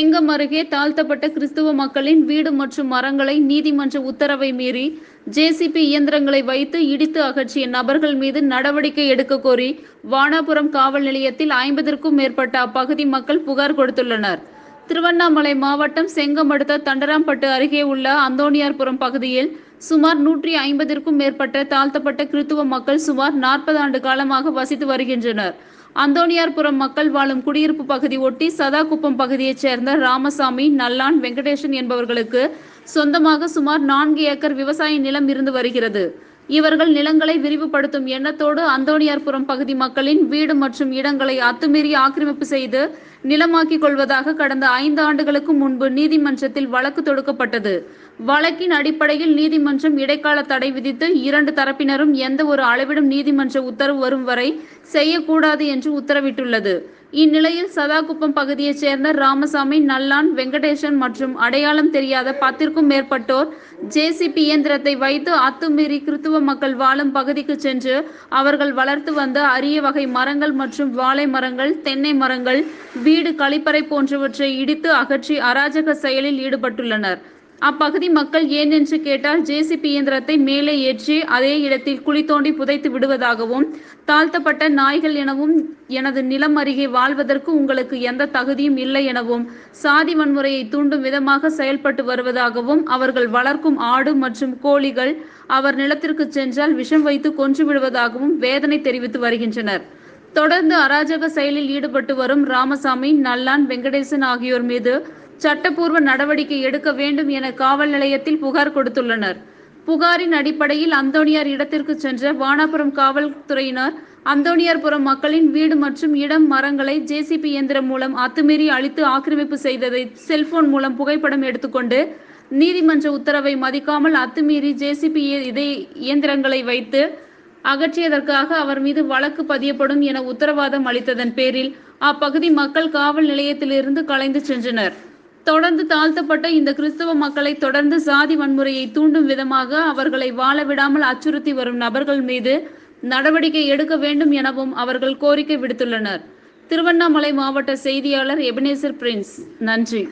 சிங்கம் அருகே தாழ்த்தப்பட்ட கிறிஸ்துவ மக்களின் வீடு மற்றும் மரங்களை நீதிமன்ற உத்தரவை மீறி ஜேசிபி இயந்திரங்களை வைத்து இடித்து அகற்றிய நபர்கள் மீது நடவடிக்கை எடுக்க கோரி வானாபுரம் காவல் நிலையத்தில் ஐம்பதற்கும் மேற்பட்ட அப்பகுதி மக்கள் புகார் கொடுத்துள்ளனர். திருவண்ணாமலை மாவட்டம் செங்கம் அடுத்த தண்டராம்பட்டு அருகே உள்ள அந்தோணியார்புரம் பகுதியில் சுமார் நூற்றி ஐம்பதிற்கும் மேற்பட்ட தாழ்த்தப்பட்ட கிறித்துவ மக்கள் சுமார் நாற்பது ஆண்டு காலமாக வசித்து வருகின்றனர். அந்தோணியார்புரம் மக்கள் வாழும் குடியிருப்பு பகுதி ஒட்டி சதாகுப்பம் பகுதியைச் சேர்ந்த ராமசாமி நல்லான் வெங்கடேசன் என்பவர்களுக்கு சொந்தமாக சுமார் நான்கு ஏக்கர் விவசாய நிலம் இருந்து வருகிறது. இவர்கள் நிலங்களை விரிவுபடுத்தும் எண்ணத்தோடு அந்தோணியார்புரம் பகுதி மக்களின் வீடு மற்றும் இடங்களை அத்துமீறி ஆக்கிரமிப்பு செய்து நிலமாக்கிக் கொள்வதாக கடந்த ஐந்து ஆண்டுகளுக்கு முன்பு நீதிமன்றத்தில் வழக்கு தொடுக்கப்பட்டது. வழக்கின் அடிப்படையில் நீதிமன்றம் இடைக்கால தடை விதித்து இரண்டு தரப்பினரும் எந்த ஒரு அளவிடும் நீதிமன்ற உத்தரவு வரும் வரை செய்யக்கூடாது என்று உத்தரவிட்டுள்ளது. இந்நிலையில் சதாகுப்பம் பகுதியைச் சேர்ந்த ராமசாமி நல்லான் வெங்கடேசன் மற்றும் அடையாளம் தெரியாத பத்திற்கும் மேற்பட்டோர் ஜேசிபி இயந்திரத்தை வைத்து அத்துமீறி கிறித்துவ மக்கள் வாழும் பகுதிக்கு சென்று அவர்கள் வளர்த்து வந்த அரிய வகை மரங்கள் மற்றும் வாழை மரங்கள் தென்னை மரங்கள் வீடு கழிப்பறை போன்றவற்றை இடித்து அகற்றி அராஜக செயலில் ஈடுபட்டுள்ளனர். அப்பகுதி மக்கள் ஏன் என்று கேட்டால் ஜேசிபி இயந்திரத்தை மேலே ஏற்றி அதே இடத்தில் குழி தோண்டி புதைத்து விடுவதாகவும் தாழ்த்தப்பட்ட நாய்கள் எனவும் எனது நிலம் அருகே வாழ்வதற்கு உங்களுக்கு எந்த தகுதியும் இல்லை எனவும் சாதி வன்முறையை தூண்டும் விதமாக செயல்பட்டு வருவதாகவும் அவர்கள் வளர்க்கும் ஆடு மற்றும் கோழிகள் அவர் நிலத்திற்கு சென்றால் விஷம் வைத்து கொன்று விடுவதாகவும் வேதனை தெரிவித்து வருகின்றனர். தொடர்ந்து அராஜக செயலில் ஈடுபட்டு வரும் ராமசாமி நல்லான் வெங்கடேசன் ஆகியோர் மீது சட்டப்பூர்வ நடவடிக்கை எடுக்க வேண்டும் என காவல் நிலையத்தில் புகார் கொடுத்துள்ளனர். புகாரின் அடிப்படையில் அந்தோணியார் இடத்திற்கு சென்ற வானாபுரம் காவல்துறையினர் அந்தோணியார்புரம் மக்களின் வீடு மற்றும் இடம் மரங்களை ஜேசிபி இயந்திரம் மூலம் அத்துமீறி அழித்து ஆக்கிரமிப்பு செய்ததை செல்போன் மூலம் புகைப்படம் எடுத்துக்கொண்டு நீதிமன்ற உத்தரவை மதிக்காமல் அத்துமீறி ஜேசிபி இதை இயந்திரங்களை வைத்து அகற்றியதற்காக அவர் மீது வழக்கு பதியப்படும் என உத்தரவாதம் அளித்ததன் பேரில் அப்பகுதி மக்கள் காவல் நிலையத்திலிருந்து கலைந்து சென்றனர். தொடர்ந்து தாழ்த்தப்பட்ட இந்த கிறிஸ்தவ மக்களை தொடர்ந்து சாதி வன்முறையை தூண்டும் விதமாக அவர்களை வாழ விடாமல் அச்சுறுத்தி வரும் நபர்கள் மீது நடவடிக்கை எடுக்க வேண்டும் எனவும் அவர்கள் கோரிக்கை விடுத்துள்ளனர். திருவண்ணாமலை மாவட்ட செய்தியாளர் எபினேசர் பிரின்ஸ். நன்றி.